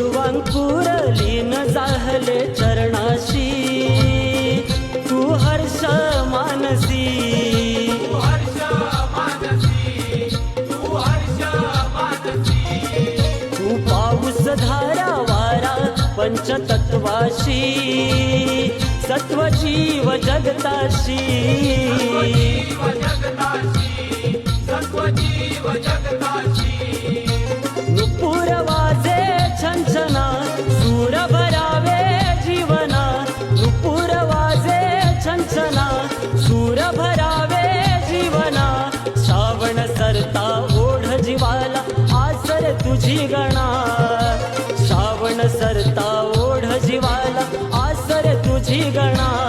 पूर्वांकुर लीन जाहले चरणाशी. तू हर्ष मानसी. तू पाऊस धारा वारा पंचतत्वाशी. सत्व जीव जगताशी. गणा श्रावण सरता ओढ जीवाला आसर तुझी गणा